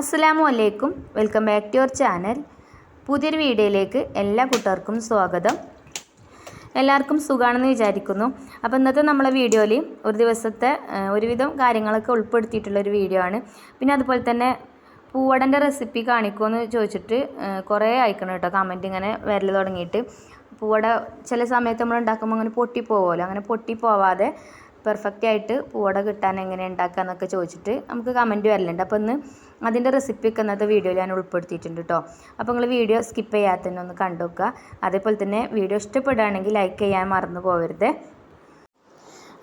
അസ്സലാമു അലൈക്കും welcome back to your channel. പുതിയൊരു വീഡിയോയിലേക്ക് എല്ലാ കൂട്ടുകാർക്കും സ്വാഗതം. എല്ലാവർക്കും സുഖമാണെന്ന് വിചാരിക്കുന്നു. അപ്പോൾ ഇന്നത്തെ നമ്മളെ വീഡിയോയിൽ ഒരു ദിവസത്തെ ഒരുവിധം കാര്യങ്ങളൊക്കെ ഉൾപ്പെടുത്തിയിട്ടുള്ള ഒരു വീഡിയോ ആണ്. പിന്നെ അതുപോലെ തന്നെ പൂവടന്റെ റെസിപ്പി കാണിക്കുമെന്ന് ചോദിച്ചിട്ട് കുറേ അയക്കണം കേട്ടോ. കമന്റ് ഇങ്ങനെ വരൽ തുടങ്ങിയിട്ട്. പൂവട ചില സമയത്ത് നമ്മൾ ഉണ്ടാക്കുമ്പോൾ അങ്ങനെ പൊട്ടിപ്പോവുമല്ലോ അങ്ങനെ പൊട്ടിപ്പോവാതെ പെർഫെക്റ്റ് ആയിട്ട് പൂവട കിട്ടാൻ എങ്ങനെ ഉണ്ടാക്കുക എന്നൊക്കെ ചോദിച്ചിട്ട് നമുക്ക് കമന്റ് വരലുണ്ട്. അപ്പോൾ ഇന്ന് അതിന്റെ റെസിപ്പി ഒക്കെ ഇന്നത്തെ വീഡിയോയിൽ ഞാൻ ഉൾപ്പെടുത്തിയിട്ടുണ്ട് കേട്ടോ അപ്പോൾ നിങ്ങൾ വീഡിയോ സ്കിപ്പ് ചെയ്യാതെ തന്നെ ഒന്ന് കണ്ടു നോക്കുക അതേപോലെ തന്നെ വീഡിയോ ഇഷ്ടപ്പെടുകയാണെങ്കിൽ ലൈക്ക് ചെയ്യാൻ മറന്നു പോകരുത്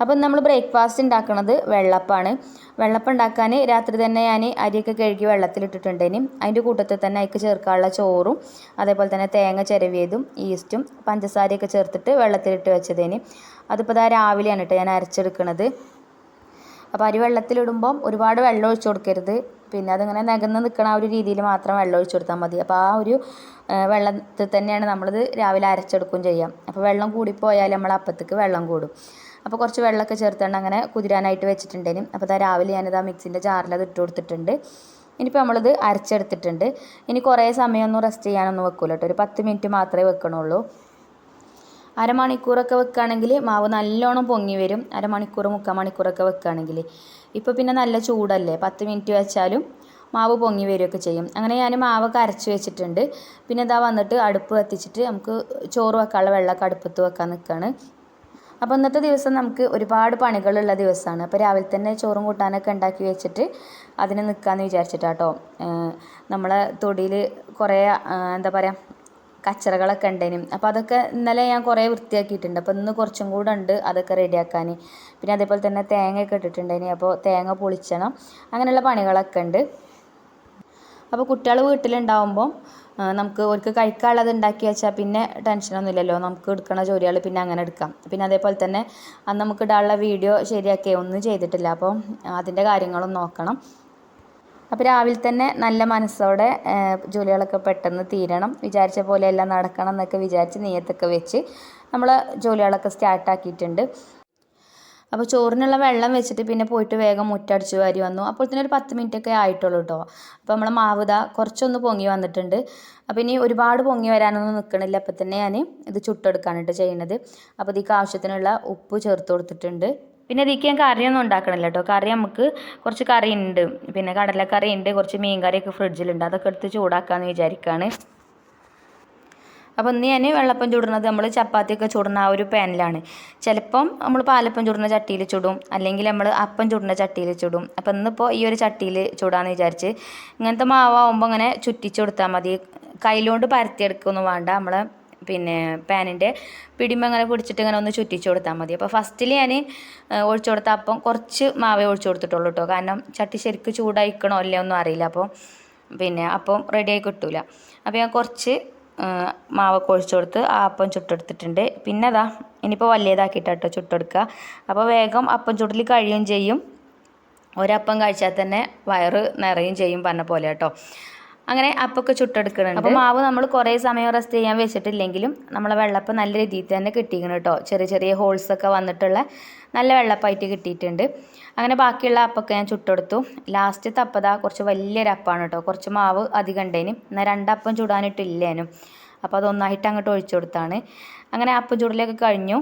അപ്പം നമ്മൾ ബ്രേക്ക്ഫാസ്റ്റ് ഉണ്ടാക്കുന്നത് വെള്ളപ്പാണ്. വെള്ളപ്പം ഉണ്ടാക്കാൻ രാത്രി തന്നെ ഞാൻ അരിയൊക്കെ കഴുകി വെള്ളത്തിലിട്ടിട്ടുണ്ടേനും അതിന്റെ കൂട്ടത്തിൽ തന്നെ അതിക്ക് ചേർക്കാനുള്ള ചോറും അതേപോലെ തന്നെ തേങ്ങ ചിരവിയതും ഈസ്റ്റും പഞ്ചസാരയൊക്കെ ചേർത്തിട്ട് വെള്ളത്തിലിട്ട് വെച്ചതേന് അതിപ്പോൾ ഇതാ രാവിലെയാണ് കേട്ടോ ഞാൻ അരച്ചെടുക്കുന്നത് അപ്പോൾ അരി വെള്ളത്തിലിടുമ്പം ഒരുപാട് വെള്ളം ഒഴിച്ചു കൊടുക്കരുത്. പിന്നെ അതിങ്ങനെ നികന്ന് നിൽക്കണ ആ ഒരു രീതിയിൽ മാത്രം വെള്ളം ഒഴിച്ചു കൊടുത്താൽ മതി. അപ്പോൾ ആ ഒരു വെള്ളത്തിൽ തന്നെയാണ് നമ്മളിത് രാവിലെ അരച്ചെടുക്കുകയും ചെയ്യാം. അപ്പോൾ വെള്ളം കൂടിപ്പോയാൽ നമ്മൾ അപ്പത്തേക്ക് വെള്ളം കൂടും. അപ്പോൾ കുറച്ച് വെള്ളമൊക്കെ ചേർത്തുകൊണ്ട് അങ്ങനെ കുതിരാനായിട്ട് വെച്ചിട്ടുണ്ടേനും. അപ്പോൾ ഇതാ രാവിലെ ഞാനിത് ആ മിക്സിന്റെ ജാറിൽ അത് ഇട്ട് കൊടുത്തിട്ടുണ്ട്. ഇനിയിപ്പോൾ നമ്മളിത് അരച്ചെടുത്തിട്ടുണ്ട്. ഇനി കുറേ സമയമൊന്നും റെസ്റ്റ് ചെയ്യാനൊന്നും വെക്കില്ല കേട്ടോ ഒരു പത്ത് മിനിറ്റ് മാത്രമേ വെക്കണുള്ളൂ. അരമണിക്കൂറൊക്കെ വെക്കുകയാണെങ്കിൽ മാവ് നല്ലോണം പൊങ്ങി വരും. അരമണിക്കൂർ മുക്കാൽ മണിക്കൂറൊക്കെ വെക്കുകയാണെങ്കിൽ ഇപ്പോൾ പിന്നെ നല്ല ചൂടല്ലേ. പത്ത് മിനിറ്റ് വെച്ചാലും മാവ് പൊങ്ങി വരികയൊക്കെ ചെയ്യും. അങ്ങനെ ഞാൻ മാവൊക്കെ അരച്ച് വെച്ചിട്ടുണ്ട്. പിന്നെ ഇതാ വന്നിട്ട് അടുപ്പ് കത്തിച്ചിട്ട് നമുക്ക് ചോറ് വെക്കാനുള്ള വെള്ളമൊക്കെ അടുപ്പത്ത് വെക്കാൻ നിൽക്കുകയാണ് അപ്പോൾ ഇന്നത്തെ ദിവസം നമുക്ക് ഒരുപാട് പണികളുള്ള ദിവസമാണ്. അപ്പോൾ രാവിലെ തന്നെ ചോറും കൂട്ടാനൊക്കെ ഉണ്ടാക്കി വെച്ചിട്ട് അതിന് നിൽക്കാമെന്ന് വിചാരിച്ചിട്ടാട്ടോ. നമ്മളെ തൊടിയിൽ കുറേ എന്താ പറയുക കച്ചറകളൊക്കെ ഉണ്ടേനും. അപ്പോൾ അതൊക്കെ ഇന്നലെ ഞാൻ കുറേ വൃത്തിയാക്കിയിട്ടുണ്ട്. അപ്പോൾ ഇന്ന് കുറച്ചും കൂടെ ഉണ്ട് അതൊക്കെ റെഡിയാക്കാൻ പിന്നെ അതേപോലെ തന്നെ തേങ്ങയൊക്കെ ഇട്ടിട്ടുണ്ടേനി അപ്പോൾ തേങ്ങ പൊളിച്ചണം. അങ്ങനെയുള്ള പണികളൊക്കെ ഉണ്ട്. അപ്പോൾ കുട്ടികൾ വീട്ടിലുണ്ടാവുമ്പോൾ നമുക്ക് അവർക്ക് കഴിക്കാനുള്ളത് ഉണ്ടാക്കി വെച്ചാൽ പിന്നെ ടെൻഷനൊന്നുമില്ലല്ലോ നമുക്ക് എടുക്കണ ജോലികൾ പിന്നെ അങ്ങനെ എടുക്കാം. പിന്നെ അതേപോലെ തന്നെ അന്ന് നമുക്ക് ഇടാനുള്ള വീഡിയോ ശരിയാക്കിയ ഒന്നും ചെയ്തിട്ടില്ല. അപ്പോൾ അതിന്റെ കാര്യങ്ങളും നോക്കണം. അപ്പോൾ രാവിലെ തന്നെ നല്ല മനസ്സോടെ ജോലികളൊക്കെ പെട്ടെന്ന് തീരണം. വിചാരിച്ച പോലെ എല്ലാം നടക്കണം എന്നൊക്കെ വിചാരിച്ച് നെയ്യത്തൊക്കെ വെച്ച് നമ്മൾ ജോലികളൊക്കെ സ്റ്റാർട്ടാക്കിയിട്ടുണ്ട് അപ്പോൾ ചോറിനുള്ള വെള്ളം വെച്ചിട്ട് പിന്നെ പോയിട്ട് വേഗം മുറ്റടിച്ച് വാരി വന്നു. അപ്പോൾ തന്നെ ഒരു പത്ത് മിനിറ്റ് ഒക്കെ ആയിട്ടുള്ളൂ കേട്ടോ അപ്പോൾ നമ്മളെ മാവുത കുറച്ചൊന്ന് പൊങ്ങി വന്നിട്ടുണ്ട്. അപ്പോൾ ഇനി ഒരുപാട് പൊങ്ങി വരാനൊന്നും നിൽക്കണില്ല അപ്പോൾ തന്നെ ഞാൻ ഇത് ചുട്ടെടുക്കാനായിട്ട് ചെയ്യണത്. അപ്പോൾ ഇതിക്ക് ആവശ്യത്തിനുള്ള ഉപ്പ് ചേർത്ത് കൊടുത്തിട്ടുണ്ട്. പിന്നെ ഇതിക്ക് ഞാൻ കറിയൊന്നും ഉണ്ടാക്കണില്ല കേട്ടോ. കറി നമുക്ക് കുറച്ച് കറി ഉണ്ട് പിന്നെ കടലക്കറി ഉണ്ട് കുറച്ച് മീൻ കറിയൊക്കെ ഫ്രിഡ്ജിലുണ്ട്. അതൊക്കെ എടുത്ത് ചൂടാക്കാമെന്ന് വിചാരിക്കുകയാണ് അപ്പോൾ ഇന്ന് ഞാൻ വെള്ളപ്പം ചുടുന്നത് നമ്മൾ ചപ്പാത്തിയൊക്കെ ചുടുന്ന ആ ഒരു പാനിലാണ്. ചിലപ്പം നമ്മൾ പാലപ്പം ചുടുന്ന ചട്ടിയിൽ ചുടും. അല്ലെങ്കിൽ നമ്മൾ അപ്പം ചുടുന്ന ചട്ടിയിൽ ചുടും. അപ്പോൾ ഇന്നിപ്പോൾ ഈ ഒരു ചട്ടിയിൽ ചുടാന്ന് വിചാരിച്ച് ഇങ്ങനത്തെ മാവാകുമ്പോൾ ഇങ്ങനെ ചുറ്റിച്ചു കൊടുത്താൽ മതി. കയ്യിലോണ്ട് പരത്തിയെടുക്കൊന്നും വേണ്ട. നമ്മൾ പിന്നെ പാനിന്റെ പിടിമ്പ് അങ്ങനെ പിടിച്ചിട്ട് ഇങ്ങനെ ഒന്ന് ചുറ്റിച്ച് കൊടുത്താൽ മതി. അപ്പോൾ ഫസ്റ്റിൽ ഞാൻ ഒഴിച്ചു കൊടുത്ത അപ്പം കുറച്ച് മാവേ ഒഴിച്ചു കൊടുത്തിട്ടുള്ളൂ കേട്ടോ കാരണം ചട്ടി ശരിക്കും ചൂടായിക്കണോ അല്ലേ ഒന്നും അറിയില്ല. അപ്പോൾ പിന്നെ അപ്പം റെഡിയായി കിട്ടൂല. അപ്പോൾ ഞാൻ കുറച്ച് മാവൊക്കെ ഒഴിച്ചു കൊടുത്ത് ആ അപ്പം ചുട്ടെടുത്തിട്ടുണ്ട്. പിന്നെ അതാ ഇനിയിപ്പോൾ വലിയതാക്കിയിട്ടാട്ടോ ചുട്ടെടുക്കുക. അപ്പോൾ വേഗം അപ്പം ചുടൽ കഴിയുകയും ചെയ്യും. ഒരപ്പം കഴിച്ചാൽ തന്നെ വയറ് നിറയും ചെയ്യും പറഞ്ഞ പോലെ കേട്ടോ അങ്ങനെ അപ്പൊക്കെ ചുട്ടെടുക്കുന്നുണ്ട് അപ്പോൾ മാവ് നമ്മൾ കുറേ സമയം റെസ്റ്റ് ചെയ്യാൻ വെച്ചിട്ടില്ലെങ്കിലും നമ്മളെ വെള്ളപ്പം നല്ല രീതിയിൽ തന്നെ കിട്ടിയിരിക്കണം കേട്ടോ. ചെറിയ ചെറിയ ഹോൾസ് ഒക്കെ വന്നിട്ടുള്ള നല്ല വെള്ളപ്പായിട്ട് കിട്ടിയിട്ടുണ്ട്. അങ്ങനെ ബാക്കിയുള്ള അപ്പൊക്കെ ഞാൻ ചുട്ടെടുത്തു. ലാസ്റ്റ് തപ്പതാ കുറച്ച് വലിയൊരു അപ്പാണ് കേട്ടോ. കുറച്ച് മാവ് അധികം ഉണ്ടേനും. എന്നാൽ രണ്ടപ്പം ചുടാനിട്ടില്ലേനും അപ്പോൾ അതൊന്നായിട്ട് അങ്ങോട്ട് ഒഴിച്ചു കൊടുത്താണ്. അങ്ങനെ അപ്പം ചുടലൊക്കെ കഴിഞ്ഞു.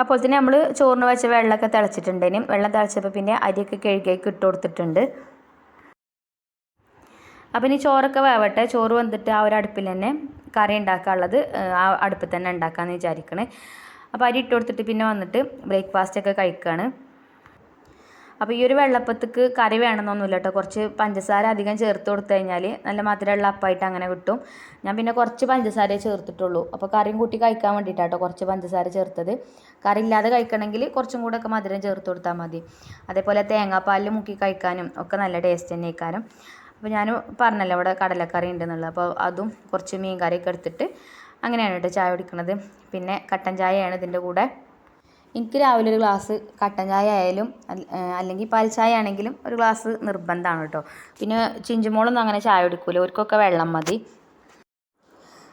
അപ്പോൾ തന്നെ നമ്മൾ ചോറിന് വെച്ച വെള്ളമൊക്കെ തിളച്ചിട്ടുണ്ടേനും. വെള്ളം തിളച്ചപ്പോൾ പിന്നെ അരിയൊക്കെ കഴുകിയൊക്കെ ഇട്ട് കൊടുത്തിട്ടുണ്ട്. അപ്പം ഇനി ചോറൊക്കെ വേവട്ടെ. ചോറ് വന്നിട്ട് ആ ഒരു അടുപ്പിൽ തന്നെ കറി ഉണ്ടാക്കാനുള്ളത് ആ അടുപ്പിൽ തന്നെ ഉണ്ടാക്കാമെന്ന് വിചാരിക്കണേ. അപ്പോൾ അരി ഇട്ട് കൊടുത്തിട്ട് പിന്നെ വന്നിട്ട് ബ്രേക്ക്ഫാസ്റ്റ് ഒക്കെ കഴിക്കുകയാണ് അപ്പോൾ ഈ ഒരു വെള്ളപ്പത്തേക്ക് കറി വേണമെന്നൊന്നുമില്ല കേട്ടോ. കുറച്ച് പഞ്ചസാര അധികം ചേർത്ത് കൊടുത്തു കഴിഞ്ഞാൽ നല്ല മധുരമുള്ള അപ്പായിട്ട് അങ്ങനെ കിട്ടും. ഞാൻ പിന്നെ കുറച്ച് പഞ്ചസാരയെ ചേർത്തിട്ടുള്ളൂ. അപ്പോൾ കറിയും കൂട്ടി കഴിക്കാൻ വേണ്ടിയിട്ടാട്ടോ കുറച്ച് പഞ്ചസാര ചേർത്തത്. കറി ഇല്ലാതെ കഴിക്കണമെങ്കിൽ കുറച്ചും കൂടെ ഒക്കെ മധുരം ചേർത്ത് കൊടുത്താൽ മതി. അതേപോലെ തേങ്ങാപ്പാലിൽ മുക്കി കഴിക്കാനും ഒക്കെ നല്ല ടേസ്റ്റ് തന്നെ കഴിക്കാനും അപ്പോൾ ഞാൻ പറഞ്ഞല്ലോ അവിടെ കടലക്കറി ഉണ്ടെന്നുള്ളത്. അപ്പോൾ അതും കുറച്ച് മീൻ കറിയൊക്കെ എടുത്തിട്ട് അങ്ങനെയാണ് കേട്ടോ ചായ കുടിക്കുന്നത് പിന്നെ കട്ടൻ ചായയാണ് ഇതിന്റെ കൂടെ. എനിക്ക് രാവിലെ ഒരു ഗ്ലാസ് കട്ടൻ ചായ ആയാലും അല്ലെങ്കിൽ പാൽ ചായ ആണെങ്കിലും ഒരു ഗ്ലാസ് നിർബന്ധമാണ് കേട്ടോ. പിന്നെ ചിഞ്ചുമോളൊന്നും അങ്ങനെ ചായ കുടിക്കൂല. അവർക്കൊക്കെ വെള്ളം മതി.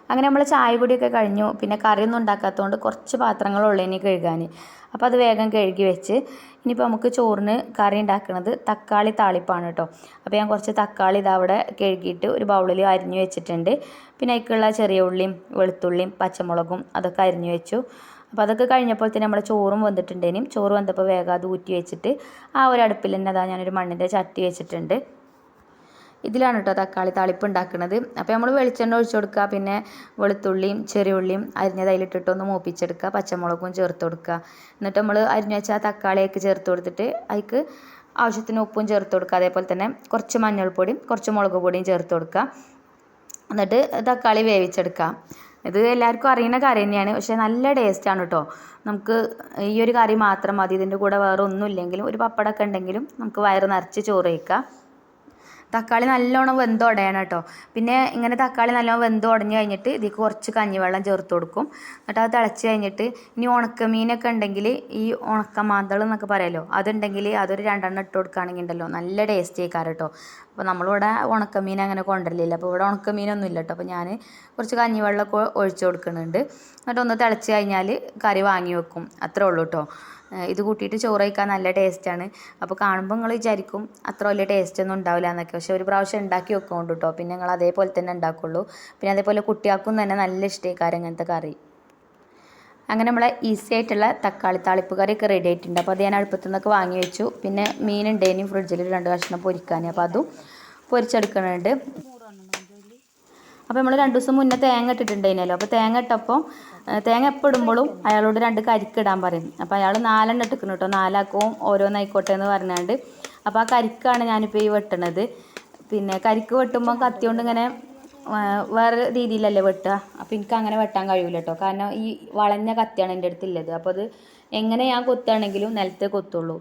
അങ്ങനെ നമ്മൾ ചായ കുടിയൊക്കെ കഴിഞ്ഞു. പിന്നെ കറിയൊന്നും ഉണ്ടാക്കാത്തതുകൊണ്ട് കുറച്ച് പാത്രങ്ങളുള്ളൂ ഇനി കഴുകാൻ അപ്പോൾ അത് വേഗം കഴുകി വെച്ച് ഇനിയിപ്പോൾ നമുക്ക് ചോറിന് കറി ഉണ്ടാക്കുന്നത് തക്കാളി താളിപ്പാണ് കേട്ടോ അപ്പോൾ ഞാൻ കുറച്ച് തക്കാളി ഇതവിടെ കഴുകിയിട്ട് ഒരു ബൗളിൽ അരിഞ്ഞു വെച്ചിട്ടുണ്ട്. പിന്നെ അതിലേക്കുള്ള ചെറിയ ഉള്ളിയും വെളുത്തുള്ളിയും പച്ചമുളകും അതൊക്കെ അരിഞ്ഞു വെച്ചു. അപ്പോൾ അതൊക്കെ കഴിഞ്ഞപ്പോൾ തന്നെ നമ്മുടെ ചോറും വന്നിട്ടുണ്ടേനും ചോറ് വന്നപ്പോൾ വേഗം അത് ഊറ്റി വെച്ചിട്ട് ആ ഒരു അടുപ്പിൽ തന്നെ അതാ ഞാനൊരു മണ്ണിന്റെ ചട്ടി വെച്ചിട്ടുണ്ട്. ഇതിലാണ് കേട്ടോ തക്കാളി തളിപ്പ് ഉണ്ടാക്കുന്നത് അപ്പോൾ നമ്മൾ വെളിച്ചെണ്ണ ഒഴിച്ചു കൊടുക്കുക പിന്നെ വെളുത്തുള്ളിയും ചെറിയുള്ളിയും അരിഞ്ഞത് അതിലിട്ടിട്ട് ഒന്ന് മൂപ്പിച്ചെടുക്കുക പച്ചമുളകും ചേർത്ത് കൊടുക്കുക എന്നിട്ട് നമ്മൾ അരിഞ്ഞു വെച്ച തക്കാളിയൊക്കെ ചേർത്ത് കൊടുത്തിട്ട് അതിക്ക് ആവശ്യത്തിന് ഉപ്പും ചേർത്ത് കൊടുക്കുക അതേപോലെ തന്നെ കുറച്ച് മഞ്ഞൾപ്പൊടിയും കുറച്ച് മുളക് പൊടിയും ചേർത്ത് കൊടുക്കുക എന്നിട്ട് തക്കാളി വേവിച്ചെടുക്കുക ഇത് എല്ലാവർക്കും അറിയുന്ന കറി തന്നെയാണ് പക്ഷേ നല്ല ടേസ്റ്റാണ് കേട്ടോ നമുക്ക് ഈ ഒരു കറി മാത്രം മതി ഇതിന്റെ കൂടെ വേറെ ഒന്നുമില്ലെങ്കിലും ഒരു പപ്പടമൊക്കെ ഉണ്ടെങ്കിലും നമുക്ക് വയറ് നിറച്ച് ചോറ് കഴിക്കാം. തക്കാളി നല്ലോണം വെന്ത് ഉടയണം കേട്ടോ. പിന്നെ ഇങ്ങനെ തക്കാളി നല്ലോണം വെന്ത് ഉടഞ്ഞ് കഴിഞ്ഞിട്ട് ഇതിലേക്ക് കുറച്ച് കഞ്ഞിവെള്ളം ചേർത്ത് കൊടുക്കും. എന്നിട്ട് അത് തിളച്ച് കഴിഞ്ഞിട്ട് ഇനി ഉണക്കമീനൊക്കെ ഉണ്ടെങ്കിൽ ഈ ഉണക്ക മാന്തൾ എന്നൊക്കെ പറയാമല്ലോ അതുണ്ടെങ്കിൽ അതൊരു രണ്ടെണ്ണം ഇട്ട് കൊടുക്കുകയാണെങ്കിൽ ഉണ്ടല്ലോ നല്ല ടേസ്റ്റ് ആയിക്കാറ് കേട്ടോ. അപ്പോൾ നമ്മളിവിടെ ഉണക്കമീൻ അങ്ങനെ കൊണ്ടുവരലില്ല. അപ്പോൾ ഇവിടെ ഉണക്കമീനൊന്നും ഇല്ല കേട്ടോ. അപ്പോൾ ഞാൻ കുറച്ച് കഞ്ഞിവെള്ളമൊക്കെ ഒഴിച്ച് കൊടുക്കുന്നുണ്ട്. എന്നിട്ട് ഒന്ന് തിളച്ച് കഴിഞ്ഞാൽ കറി വാങ്ങി വെക്കും. അത്രേ ഉള്ളൂ കേട്ടോ. ഇത് കൂട്ടിയിട്ട് ചോറ് കഴിക്കാൻ നല്ല ടേസ്റ്റാണ് അപ്പോൾ കാണുമ്പോൾ നിങ്ങൾ വിചാരിക്കും അത്ര വലിയ ടേസ്റ്റ് ഒന്നും ഉണ്ടാവില്ല എന്നൊക്കെ. പക്ഷേ ഒരു പ്രാവശ്യം ഉണ്ടാക്കി വെക്കുകൊണ്ട് കേട്ടോ പിന്നെ നിങ്ങൾ അതേപോലെ തന്നെ ഉണ്ടാക്കുള്ളൂ. പിന്നെ അതേപോലെ കുട്ടിയാക്കും തന്നെ നല്ല ഇഷ്ടക്കാരം ഇങ്ങനത്തെ കറി. അങ്ങനെ നമ്മളെ ഈസി ആയിട്ടുള്ള തക്കാളി താളിപ്പ് കറിയൊക്കെ റെഡി ആയിട്ടുണ്ട്. അപ്പോൾ അത് ഞാൻ അടുപ്പത്തു നിന്നൊക്കെ വാങ്ങി വെച്ചു. പിന്നെ മീൻ ഉണ്ടേനും ഫ്രിഡ്ജിൽ രണ്ട് കഷ്ണം പൊരിക്കാൻ അപ്പോൾ അതും പൊരിച്ചെടുക്കുന്നുണ്ട് അപ്പോൾ നമ്മൾ രണ്ട് ദിവസം മുന്നേ തേങ്ങ ഇട്ടിട്ടുണ്ടായിരുന്നല്ലോ. അപ്പോൾ തേങ്ങ ഇട്ടപ്പോൾ തേങ്ങ എപ്പോൾ ഇടുമ്പോഴും അയാളോട് രണ്ട് കരിക്ക് ഇടാൻ പറയും. അപ്പോൾ അയാൾ നാലെണ്ണം ഇട്ടിക്കണം കേട്ടോ. നാലാക്കവും ഓരോന്നായിക്കോട്ടെ എന്ന് പറഞ്ഞാണ്ട്. അപ്പോൾ ആ കരിക്കാണ് ഞാനിപ്പോൾ ഈ വെട്ടണത്. പിന്നെ കരിക്ക് വെട്ടുമ്പോൾ കത്തി കൊണ്ട് ഇങ്ങനെ വേറെ രീതിയിലല്ലേ വെട്ടുക. അപ്പോൾ എനിക്ക് അങ്ങനെ വെട്ടാൻ കഴിയില്ല കേട്ടോ. കാരണം ഈ വളഞ്ഞ കത്തിയാണ് എന്റെ അടുത്തുള്ളത് അപ്പോൾ അത് എങ്ങനെ ഞാൻ കൊത്തുകയാണെങ്കിലും നിലത്തെ കൊത്തുള്ളൂ.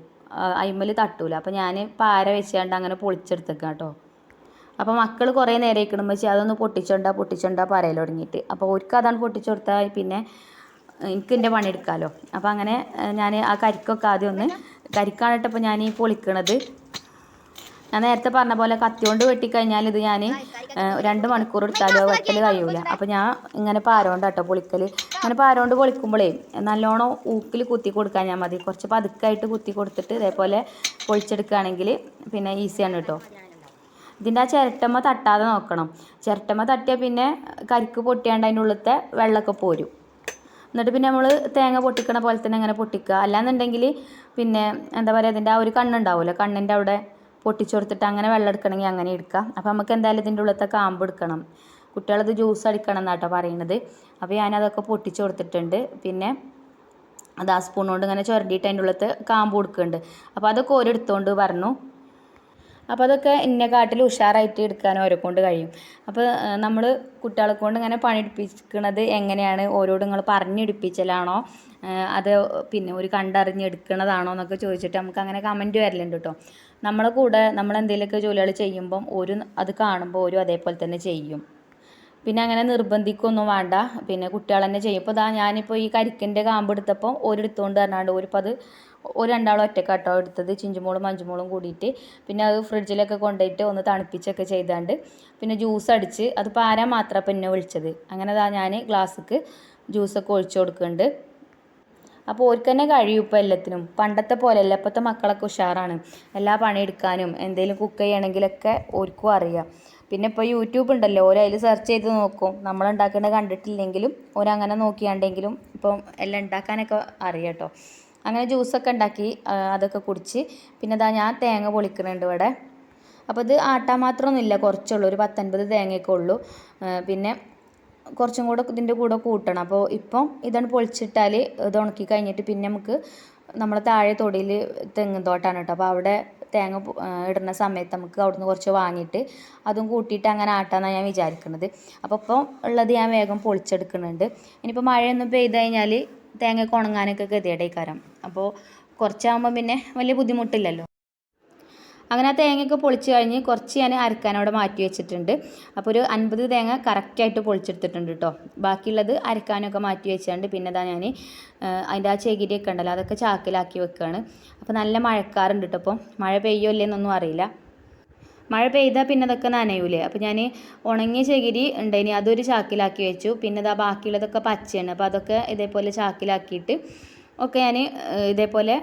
അയിമ്മൽ തട്ടൂല. അപ്പോൾ ഞാൻ പാര വെച്ചുകൊണ്ട് അങ്ങനെ പൊളിച്ചെടുത്തേക്കാം കേട്ടോ. അപ്പോൾ മക്കൾ കുറേ നേരം ഇരിക്കണം വെച്ചാൽ അതൊന്ന് പൊട്ടിച്ചോണ്ടാ പൊട്ടിച്ചോണ്ടാ പറയൽ തുടങ്ങിയിട്ട് അപ്പോൾ ഒരിക്കൽ അതാണ് പൊട്ടിച്ചു കൊടുത്താൽ പിന്നെ എനിക്ക് എന്റെ പണി എടുക്കാമല്ലോ അപ്പോൾ അങ്ങനെ ഞാൻ ആ കരിക്കൊക്കെ ആദ്യം ഒന്ന് കരിക്കാണിട്ട് ഞാൻ ഈ പൊളിക്കണത്. ഞാൻ നേരത്തെ പറഞ്ഞ പോലെ കത്തിയോണ്ട് വെട്ടിക്കഴിഞ്ഞാൽ ഇത് ഞാൻ രണ്ട് മണിക്കൂർ എടുത്താലോ വെട്ടൽ കഴിയൂല. അപ്പോൾ ഞാൻ ഇങ്ങനെ പാരോണ്ട് കേട്ടോ പൊളിക്കൽ അങ്ങനെ പാരോണ്ട് പൊളിക്കുമ്പോഴേ നല്ലോണം ഊക്കിൽ കുത്തി കൊടുക്കാൻ ഞാൻ മതി. കുറച്ച് പതുക്കായിട്ട് കുത്തി കൊടുത്തിട്ട് ഇതേപോലെ പൊളിച്ചെടുക്കുകയാണെങ്കിൽ പിന്നെ ഈസിയാണ് കേട്ടോ ഇതിന്റെ ആ ചിരട്ടമ്മ തട്ടാതെ നോക്കണം. ചിരട്ടമ്മ തട്ടിയാൽ പിന്നെ കരിക്ക് പൊട്ടിയാണ്ട് അതിന്റെ ഉള്ളിലത്തെ വെള്ളമൊക്കെ പോരും. എന്നിട്ട് പിന്നെ നമ്മൾ തേങ്ങ പൊട്ടിക്കണ പോലെ തന്നെ അങ്ങനെ പൊട്ടിക്കുക. അല്ലാന്നുണ്ടെങ്കിൽ പിന്നെ എന്താ പറയുക അതിന്റെ ആ ഒരു കണ്ണുണ്ടാവുമല്ലോ. കണ്ണിന്റെ അവിടെ പൊട്ടിച്ചു കൊടുത്തിട്ട് അങ്ങനെ വെള്ളം എടുക്കണമെങ്കിൽ അങ്ങനെ എടുക്കാം. അപ്പോൾ നമുക്ക് എന്തായാലും ഇതിന്റെ ഉള്ളിലത്തെ കാമ്പ് എടുക്കണം. കുട്ടികളത് ജ്യൂസ് അടിക്കണം എന്നാട്ടോ പറയണത് അപ്പോൾ ഞാനതൊക്കെ പൊട്ടിച്ചു കൊടുത്തിട്ടുണ്ട് പിന്നെ അത് ആ സ്പൂൺ കൊണ്ട് ഇങ്ങനെ ചുരണ്ടിയിട്ട് അതിന്റെ ഉള്ളിലത്തെ കാമ്പ് കൊടുക്കുന്നുണ്ട്. അപ്പോൾ അതൊക്കെ ഓരെടുത്തോണ്ട് പറഞ്ഞു അപ്പോൾ അതൊക്കെ എന്നെക്കാട്ടിൽ ഉഷാറായിട്ട് എടുക്കാൻ അവരെ കൊണ്ട് കഴിയും. അപ്പോൾ നമ്മൾ കുട്ടികളെ കൊണ്ട് ഇങ്ങനെ പണിയെടുപ്പിക്കുന്നത് എങ്ങനെയാണ്? ഓരോട് നിങ്ങൾ പറഞ്ഞെടുപ്പിച്ചലാണോ? അത് പിന്നെ ഒരു കണ്ടറിഞ്ഞെടുക്കണതാണോ എന്നൊക്കെ ചോദിച്ചിട്ട് നമുക്ക് അങ്ങനെ കമന്റ് വരലുണ്ട് കേട്ടോ നമ്മളെ കൂടെ നമ്മൾ എന്തെങ്കിലുമൊക്കെ ജോലികൾ ചെയ്യുമ്പം ഒരു അത് കാണുമ്പോൾ ഒരു അതേപോലെ തന്നെ ചെയ്യും. പിന്നെ അങ്ങനെ നിർബന്ധിക്കൊന്നും വേണ്ട. പിന്നെ കുട്ടികൾ തന്നെ ചെയ്യും. ഇപ്പോൾ ഇതാ ഞാനിപ്പോൾ ഈ കരിക്കിന്റെ കാമ്പ് എടുത്തപ്പോൾ ഒരെടുത്തുകൊണ്ട് പറഞ്ഞാണ്ട് ഒരിപ്പോൾ അത് ഒരു രണ്ടാളും ഒറ്റക്കാട്ടോ. എടുത്തത് ചിഞ്ചുമോളും മഞ്ചുമോളും കൂടിയിട്ട്. പിന്നെ അത് ഫ്രിഡ്ജിലൊക്കെ കൊണ്ടുപോയിട്ട് ഒന്ന് തണുപ്പിച്ചൊക്കെ ചെയ്താണ്ട് പിന്നെ ജ്യൂസ് അടിച്ച് അത് പാരാൻ മാത്രം അപ്പം എന്നെ വിളിച്ചത്? അങ്ങനെ അതാ ഞാൻ ഗ്ലാസ്സിക്ക് ജ്യൂസൊക്കെ ഒഴിച്ചു കൊടുക്കുന്നുണ്ട്. അപ്പോൾ ഓർക്ക് തന്നെ കഴിയും ഇപ്പോൾ എല്ലാത്തിനും. പണ്ടത്തെ പോലെയല്ല ഇപ്പോഴത്തെ മക്കളൊക്കെ ഉഷാറാണ്. എല്ലാ പണിയെടുക്കാനും എന്തെങ്കിലും കുക്ക് ചെയ്യണമെങ്കിലൊക്കെ ഓർക്കും അറിയാം. പിന്നെ ഇപ്പോൾ യൂട്യൂബ് ഉണ്ടല്ലോ ഓരോ അതിൽ സെർച്ച് ചെയ്ത് നോക്കും. നമ്മൾ ഉണ്ടാക്കുന്നത് കണ്ടിട്ടില്ലെങ്കിലും ഓരങ്ങനെ നോക്കിയാണ്ടെങ്കിലും ഇപ്പം എല്ലാം ഉണ്ടാക്കാനൊക്കെ അറിയാം കേട്ടോ അങ്ങനെ ജ്യൂസൊക്കെ ഉണ്ടാക്കി അതൊക്കെ കുടിച്ച്. പിന്നെ ഇതാ ഞാൻ തേങ്ങ പൊളിക്കുന്നുണ്ട് ഇവിടെ. അപ്പോൾ ഇത് ആട്ടാൻ മാത്രമൊന്നുമില്ല കുറച്ചുള്ളൂ. ഒരു പത്തൊൻപത് തേങ്ങയൊക്കെ ഉള്ളൂ. പിന്നെ കുറച്ചും കൂടെ ഇതിന്റെ കൂടെ കൂട്ടണം. അപ്പോൾ ഇപ്പം ഇതാണ് പൊളിച്ചിട്ടാൽ ഇത് ഉണക്കി കഴിഞ്ഞിട്ട് പിന്നെ നമുക്ക് നമ്മളെ താഴെ തൊടിയിൽ തെങ്ങും തോട്ടാണ് കേട്ടോ. അപ്പോൾ അവിടെ തേങ്ങ ഇടുന്ന സമയത്ത് നമുക്ക് അവിടുന്ന് കുറച്ച് വാങ്ങിയിട്ട് അതും കൂട്ടിയിട്ട് അങ്ങനെ ആട്ടാന്നാണ് ഞാൻ വിചാരിക്കുന്നത് അപ്പോൾ ഇപ്പം ഉള്ളത് ഞാൻ വേഗം പൊളിച്ചെടുക്കുന്നുണ്ട് ഇനിയിപ്പോൾ മഴയൊന്നും പെയ്ത് കഴിഞ്ഞാൽ തേങ്ങ ഉണങ്ങാനൊക്കെ കാരം അപ്പോൾ കുറച്ചാകുമ്പോൾ പിന്നെ വലിയ ബുദ്ധിമുട്ടില്ലല്ലോ. അങ്ങനെ ആ തേങ്ങയൊക്കെ പൊളിച്ച് കഴിഞ്ഞ് കുറച്ച് ഞാൻ അരക്കാൻ അവിടെ മാറ്റി വെച്ചിട്ടുണ്ട്. അപ്പോൾ ഒരു അൻപത് തേങ്ങ കറക്റ്റായിട്ട് പൊളിച്ചെടുത്തിട്ടുണ്ട് കേട്ടോ ബാക്കിയുള്ളത് അരക്കാനൊക്കെ മാറ്റി വെച്ചിട്ടുണ്ട്. പിന്നെ ഇതാ ഞാൻ അതിന്റെ ആ ചെകിരിയൊക്കെ ഉണ്ടല്ലോ അതൊക്കെ ചാക്കിലാക്കി വെക്കുകയാണ് അപ്പോൾ നല്ല മഴക്കാറുണ്ട് കേട്ടോ അപ്പോൾ മഴ പെയ്യോ ഇല്ലെന്നൊന്നും അറിയില്ല. മഴ പെയ്താൽ പിന്നെ അതൊക്കെ നനയൂലേ. അപ്പോൾ ഞാൻ ഉണങ്ങിയ ചകിരി ഉണ്ടായിനി അതൊരു ചാക്കിലാക്കി വെച്ചു. പിന്നെ ഇതാ ബാക്കിയുള്ളതൊക്കെ പച്ചയാണ്. അപ്പോൾ അതൊക്കെ ഇതേപോലെ ചാക്കിലാക്കിയിട്ട് ഒക്കെ ഞാൻ ഇതേപോലെ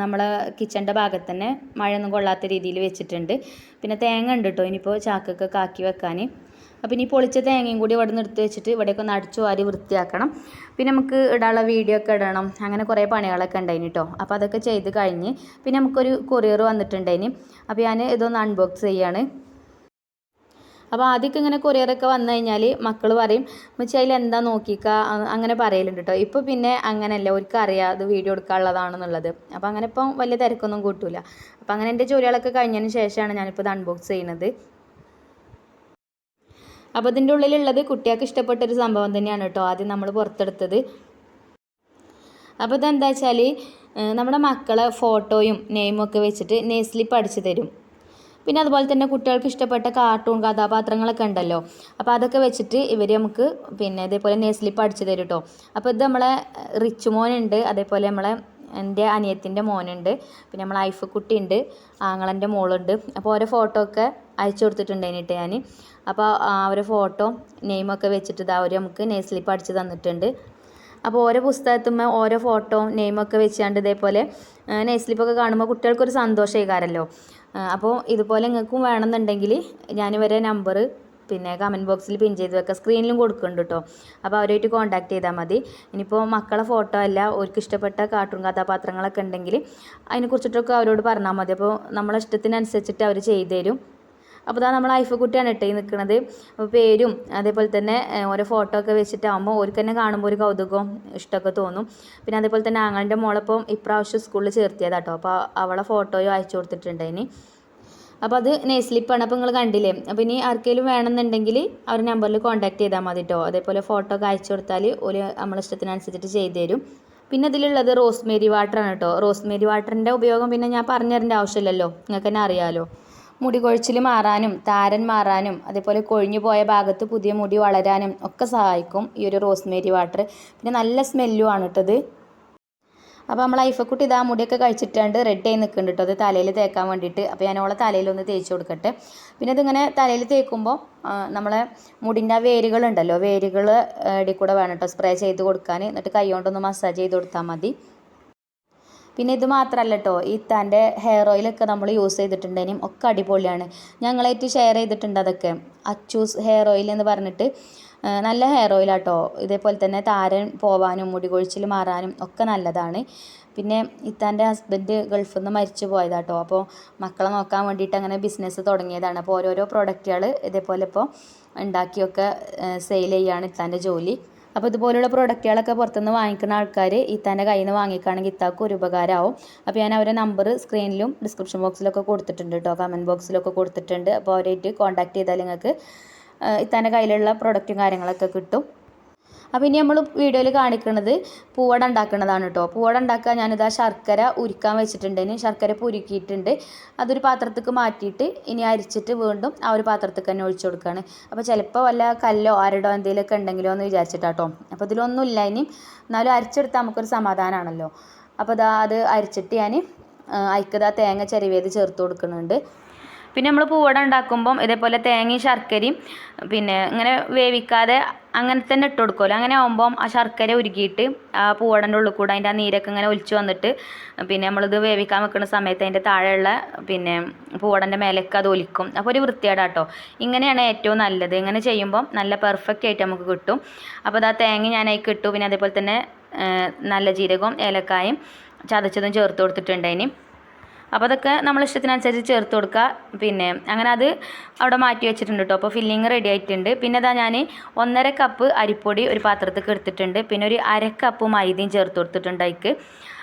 നമ്മളെ കിച്ചന്റെ ഭാഗത്ത് തന്നെ മഴയൊന്നും കൊള്ളാത്ത രീതിയിൽ വെച്ചിട്ടുണ്ട്. പിന്നെ തേങ്ങ ഉണ്ട് കേട്ടോ ഇനിയിപ്പോൾ ചാക്കൊക്കെ കാക്കി വെക്കാൻ അപ്പോൾ ഇനി പൊളിച്ച തേങ്ങയും കൂടി ഇവിടെ നിന്ന് എടുത്ത് വെച്ചിട്ട് ഇവിടെയൊക്കെ ഒന്ന് അടിച്ചു വാരി വൃത്തിയാക്കണം. പിന്നെ നമുക്ക് ഇടാനുള്ള വീഡിയോ ഒക്കെ ഇടണം. അങ്ങനെ കുറേ പണികളൊക്കെ ഉണ്ടായിന് കേട്ടോ അപ്പോൾ അതൊക്കെ ചെയ്ത് കഴിഞ്ഞ് പിന്നെ നമുക്കൊരു കൊറിയർ വന്നിട്ടുണ്ടായിന്. അപ്പോൾ ഞാൻ ഇതൊന്ന് അൺബോക്സ് ചെയ്യാണ്. അപ്പോൾ ആദ്യമൊക്കെ ഇങ്ങനെ കൊറിയറൊക്കെ വന്നു കഴിഞ്ഞാൽ മക്കൾ പറയും വെച്ചാൽ അതിൽ എന്താ നോക്കിക്ക? അങ്ങനെ പറയലുണ്ട് കേട്ടോ ഇപ്പോൾ പിന്നെ അങ്ങനെയല്ല. അവർക്ക് അറിയാം അത് വീഡിയോ എടുക്കാനുള്ളതാണെന്നുള്ളത്. അപ്പോൾ അങ്ങനെ ഇപ്പം വലിയ തിരക്കൊന്നും കൂട്ടില്ല അപ്പോൾ അങ്ങനെ എന്റെ ജോലികളൊക്കെ കഴിഞ്ഞതിന് ശേഷമാണ് ഞാനിപ്പോൾ ഇത് അൺബോക്സ് ചെയ്യുന്നത്. അപ്പോൾ ഇതിന്റെ ഉള്ളിലുള്ളത് കുട്ടികൾക്ക് ഇഷ്ടപ്പെട്ട ഒരു സംഭവം തന്നെയാണ് കേട്ടോ ആദ്യം നമ്മൾ പുറത്തെടുത്തത്. അപ്പോൾ ഇതെന്താ വെച്ചാൽ നമ്മുടെ മക്കളെ ഫോട്ടോയും നെയിമും ഒക്കെ വെച്ചിട്ട് നെയ്സ്ലിപ്പ് പഠിച്ചു തരും. പിന്നെ അതുപോലെ തന്നെ കുട്ടികൾക്ക് ഇഷ്ടപ്പെട്ട കാർട്ടൂൺ കഥാപാത്രങ്ങളൊക്കെ ഉണ്ടല്ലോ. അപ്പോൾ അതൊക്കെ വെച്ചിട്ട് ഇവർ നമുക്ക് പിന്നെ ഇതേപോലെ നെയ്സ്ലിപ്പ് പഠിച്ചു തരും കേട്ടോ. അപ്പോൾ ഇത് നമ്മളെ റിച്ച് മോനുണ്ട് അതേപോലെ നമ്മളെ എന്റെ അനിയത്തിന്റെ മോനുണ്ട്. പിന്നെ നമ്മളെ ഐഫക്കുട്ടി ഉണ്ട് ആങ്ങളന്റെ മോളുണ്ട്. അപ്പോൾ ഓരോ ഫോട്ടോ ഒക്കെ അയച്ചു കൊടുത്തിട്ടുണ്ട് അതിനിട്ട് ഞാൻ അപ്പോൾ ഒരു ഫോട്ടോ നെയിമൊക്കെ വെച്ചിട്ട് അവർ നമുക്ക് നെയ്സ് സ്ലിപ്പ് അടിച്ച് തന്നിട്ടുണ്ട്. അപ്പോൾ ഓരോ പുസ്തകത്തുമ്മ ഓരോ ഫോട്ടോ നെയിമൊക്കെ വെച്ചാണ്ട് ഇതേപോലെ നെയ്സ് സ്ലിപ്പൊക്കെ കാണുമ്പോൾ കുട്ടികൾക്കൊരു സന്തോഷമായിക്കാരല്ലോ അപ്പോൾ ഇതുപോലെ നിങ്ങൾക്കും വേണമെന്നുണ്ടെങ്കിൽ ഞാനിവരെ നമ്പർ പിന്നെ കമന്റ് ബോക്സിൽ പിൻ ചെയ്ത് വെക്കുക സ്ക്രീനിലും കൊടുക്കുന്നുണ്ട് കേട്ടോ അപ്പോൾ അവരുമായിട്ട് കോൺടാക്ട് ചെയ്താൽ മതി. ഇനിയിപ്പോൾ മക്കളെ ഫോട്ടോ അല്ല അവർക്ക് ഇഷ്ടപ്പെട്ട കാർട്ടൂൺ കഥാപാത്രങ്ങളൊക്കെ ഉണ്ടെങ്കിൽ അതിനെക്കുറിച്ചിട്ടൊക്കെ അവരോട് പറഞ്ഞാൽ മതി. അപ്പോൾ നമ്മളെ ഇഷ്ടത്തിനനുസരിച്ചിട്ട് അവർ ചെയ്തു തരും അപ്പോൾ ഇതാ നമ്മൾ ഐഫ് കുട്ടിയാണ് ഇട്ടേ നിൽക്കുന്നത് അപ്പോൾ പേരും അതേപോലെ തന്നെ ഓരോ ഫോട്ടോ ഒക്കെ വെച്ചിട്ടാകുമ്പോൾ ഓർക്ക് തന്നെ കാണുമ്പോൾ ഒരു കൗതുകവും ഇഷ്ടമൊക്കെ തോന്നും. പിന്നെ അതേപോലെ തന്നെ ആങ്ങളുടെ മോളപ്പം ഇപ്രാവശ്യം സ്കൂളിൽ ചേർത്തിയതാട്ടോ അപ്പോൾ അവളെ ഫോട്ടോയും അയച്ചു കൊടുത്തിട്ടുണ്ട് ഇനി അപ്പോൾ അത് നെയ് സ്ലിപ്പാണ് അപ്പോൾ നിങ്ങൾ കണ്ടില്ലേ? അപ്പോൾ ഇനി ആർക്കെങ്കിലും വേണമെന്നുണ്ടെങ്കിൽ അവർ നമ്പറിൽ കോൺടാക്ട് ചെയ്താൽ മതി കേട്ടോ അതേപോലെ ഫോട്ടോ ഒക്കെ അയച്ചു കൊടുത്താൽ ഒരു നമ്മളെ ഇഷ്ടത്തിനനുസരിച്ചിട്ട് ചെയ്തു തരും. പിന്നെ ഇതിലുള്ളത് റോസ്മേരി വാട്ടറാണ് കേട്ടോ റോസ്മേരി വാട്ടറിന്റെ ഉപയോഗം പിന്നെ ഞാൻ പറഞ്ഞു തരേണ്ട ആവശ്യമില്ലല്ലോ. നിങ്ങൾക്ക് തന്നെ അറിയാമല്ലോ മുടി കൊഴിച്ചിൽ മാറാനും താരൻ മാറാനും അതേപോലെ കൊഴിഞ്ഞു പോയ ഭാഗത്ത് പുതിയ മുടി വളരാനും ഒക്കെ സഹായിക്കും ഈ ഒരു റോസ്മേരി വാട്ടർ പിന്നെ നല്ല സ്മെല്ലുമാണ് കേട്ടത് അപ്പോൾ നമ്മൾ ഐഫക്കുട്ടി ഇതാ മുടിയൊക്കെ കഴിച്ചിട്ടുണ്ട് റെഡി ആയി നിൽക്കുന്നുണ്ട് കേട്ടോ അത് തലയിൽ തേക്കാൻ വേണ്ടിയിട്ട്. അപ്പോൾ ഞാൻ ഓളെ തലയിലൊന്ന് തേച്ച് കൊടുക്കട്ടെ. പിന്നെ ഇതിങ്ങനെ തലയിൽ തേക്കുമ്പോൾ നമ്മളെ മുടിന്റെ ആ വേരുകളുണ്ടല്ലോ വേരുകൾ ഇടയിൽ കൂടെ വേണം കേട്ടോ സ്പ്രേ ചെയ്ത് കൊടുക്കാൻ എന്നിട്ട് കൈ കൊണ്ടൊന്ന് മസാജ് ചെയ്ത് കൊടുത്താൽ മതി. പിന്നെ ഇത് മാത്രമല്ല കേട്ടോ ഈ തന്റെ ഹെയർ ഓയിലൊക്കെ നമ്മൾ യൂസ് ചെയ്തിട്ടുണ്ടെങ്കിലും ഒക്കെ അടിപൊളിയാണ്. ഞങ്ങളായിട്ട് ഷെയർ ചെയ്തിട്ടുണ്ട് അതൊക്കെ. അച്ചൂസ് ഹെയർ ഓയിൽ എന്ന് പറഞ്ഞിട്ട് നല്ല ഹെയർ ഓയിലാട്ടോ ഇതേപോലെ തന്നെ താരൻ പോവാനും മുടി കൊഴിച്ചിൽ മാറാനും ഒക്കെ നല്ലതാണ്. പിന്നെ ഇത്താന്റെ ഹസ്ബൻഡ് ഗൾഫിൽ നിന്ന് മരിച്ചു പോയതാട്ടോ. അപ്പോൾ മക്കളെ നോക്കാൻ വേണ്ടിയിട്ട് അങ്ങനെ ബിസിനസ് തുടങ്ങിയതാണ്. അപ്പോൾ ഓരോരോ പ്രൊഡക്റ്റുകൾ ഇതേപോലെ ഇപ്പോൾ ഉണ്ടാക്കിയൊക്കെ സെയിൽ ചെയ്യുകയാണ് ഇത്താന്റെ ജോലി. അപ്പോൾ ഇതുപോലുള്ള പ്രോഡക്റ്റുകളൊക്കെ പുറത്തുനിന്ന് വാങ്ങിക്കുന്ന ആൾക്കാർ ഇത്താന്റെ കയ്യിൽ നിന്ന് വാങ്ങിക്കുകയാണെങ്കിൽ ഇത്താക്ക് ഒരു ഉപകാരമാവും. അപ്പോൾ ഞാൻ അവരെ നമ്പർ സ്ക്രീനിലും ഡിസ്ക്രിപ്ഷൻ ബോക്സിലൊക്കെ കൊടുത്തിട്ടുണ്ട് കേട്ടോ കമന്റ് ബോക്സിലൊക്കെ കൊടുത്തിട്ടുണ്ട്. അപ്പോൾ അവരായിട്ട് കോൺടാക്ട് ചെയ്താൽ നിങ്ങൾക്ക് ഇത്താന്റെ കയ്യിലുള്ള പ്രൊഡക്റ്റും കാര്യങ്ങളൊക്കെ കിട്ടും. അപ്പോൾ ഇനി നമ്മൾ വീഡിയോയിൽ കാണിക്കുന്നത് പൂവട ഉണ്ടാക്കുന്നതാണ് കേട്ടോ പൂവട ഉണ്ടാക്കാൻ ഞാനിതാ ശർക്കര ഉരുക്കാൻ വെച്ചിട്ടുണ്ട്. ഇനി ശർക്കര പുരുക്കിയിട്ടുണ്ട്. അതൊരു പാത്രത്തേക്ക് മാറ്റിയിട്ട് ഇനി അരിച്ചിട്ട് വീണ്ടും ആ ഒരു പാത്രത്തേക്ക് തന്നെ ഒഴിച്ചു കൊടുക്കുകയാണ് അപ്പോൾ ചിലപ്പോൾ വല്ല കല്ലോ അരടോ എന്തെങ്കിലുമൊക്കെ ഉണ്ടെങ്കിലോ എന്ന് വിചാരിച്ചിട്ടാട്ടോ അപ്പോൾ ഇതിലൊന്നുമില്ല. ഇനി എന്നാലും അരിച്ചെടുത്താൽ നമുക്കൊരു സമാധാനമാണല്ലോ അപ്പോൾ അത് അരിച്ചിട്ട് ഞാൻ അയക്കതാ തേങ്ങ ചെറിയത് ചേർത്ത് കൊടുക്കുന്നുണ്ട്. പിന്നെ നമ്മൾ പൂവട ഉണ്ടാക്കുമ്പം ഇതേപോലെ തേങ്ങയും ശർക്കരയും പിന്നെ ഇങ്ങനെ വേവിക്കാതെ അങ്ങനെ തന്നെ ഇട്ട് കൊടുക്കുമല്ലോ അങ്ങനെ ആകുമ്പം ആ ശർക്കര ഉരുകിയിട്ട് ആ പൂവടന്റെ ഉള്ളിൽ കൂടെ അതിന്റെ ആ നീരൊക്കെ ഇങ്ങനെ ഒലിച്ച് വന്നിട്ട് പിന്നെ നമ്മളിത് വേവിക്കാൻ വെക്കുന്ന സമയത്ത് അതിന്റെ താഴെയുള്ള പിന്നെ പൂവടന്റെ മേലേക്ക് അത് ഒലിക്കും. അപ്പോൾ ഒരു വൃത്തികേടാട്ടോ ഇങ്ങനെയാണ് ഏറ്റവും നല്ലത്. ഇങ്ങനെ ചെയ്യുമ്പം നല്ല പെർഫെക്റ്റ് ആയിട്ട് നമുക്ക് കിട്ടും. അപ്പോൾ അത് ആ തേങ്ങ ഞാൻ ഇട്ടു. പിന്നെ അതേപോലെ തന്നെ നല്ല ജീരകവും ഏലക്കായും ചതച്ചതും ചേർത്ത് കൊടുത്തിട്ടുണ്ട് അതിന്. അപ്പോൾ അതൊക്കെ നമ്മൾ ഇഷ്ടത്തിനനുസരിച്ച് ചേർത്ത് കൊടുക്കുക പിന്നെ അങ്ങനെ അത് അവിടെ മാറ്റി വെച്ചിട്ടുണ്ട് കേട്ടോ അപ്പോൾ ഫില്ലിങ് റെഡി ആയിട്ടുണ്ട്. പിന്നെ അതാ ഞാൻ ഒന്നര കപ്പ് അരിപ്പൊടി ഒരു പാത്രത്തേക്ക് എടുത്തിട്ടുണ്ട്. പിന്നെ ഒരു അര കപ്പ് മൈദയും ചേർത്ത് കൊടുത്തിട്ടുണ്ട് അതിക്ക്